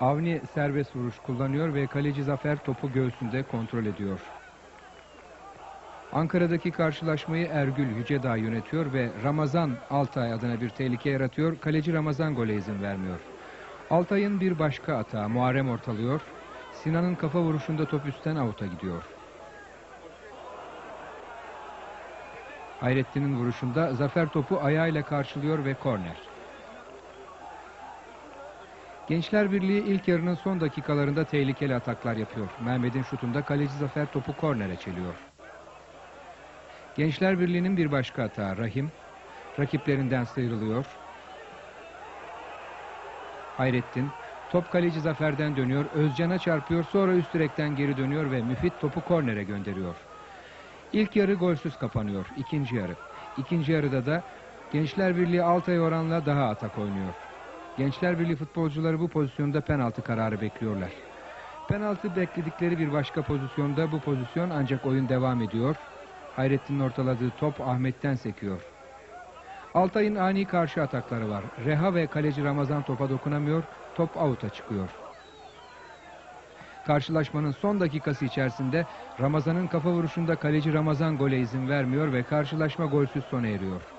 Avni serbest vuruş kullanıyor ve kaleci Zafer topu göğsünde kontrol ediyor. Ankara'daki karşılaşmayı Ergül Yücedağ yönetiyor ve Ramazan Altay adına bir tehlike yaratıyor. Kaleci Ramazan gole izin vermiyor. Altay'ın bir başka atağı Muharrem ortalıyor. Sinan'ın kafa vuruşunda top üstten avuta gidiyor. Hayrettin'in vuruşunda Zafer topu ayağıyla karşılıyor ve korner. Gençler Birliği ilk yarının son dakikalarında tehlikeli ataklar yapıyor. Mehmet'in şutunda kaleci Zafer topu kornere çeliyor. Gençler Birliği'nin bir başka hata Rahim rakiplerinden sıyrılıyor. Hayrettin top kaleci Zafer'den dönüyor. Özcan'a çarpıyor sonra üst direkten geri dönüyor ve Müfit topu kornere gönderiyor. İlk yarı golsüz kapanıyor. İkinci yarı. İkinci yarıda da Gençler Birliği Altay oranla daha atak oynuyor. Gençler Birliği futbolcuları bu pozisyonda penaltı kararı bekliyorlar. Penaltı bekledikleri bir başka pozisyonda bu pozisyon ancak oyun devam ediyor. Hayrettin'in ortaladığı top Ahmet'ten sekiyor. Altay'ın ani karşı atakları var. Reha ve kaleci Ramazan topa dokunamıyor. Top avuta çıkıyor. Karşılaşmanın son dakikası içerisinde Ramazan'ın kafa vuruşunda kaleci Ramazan gole izin vermiyor ve karşılaşma golsüz sona eriyor.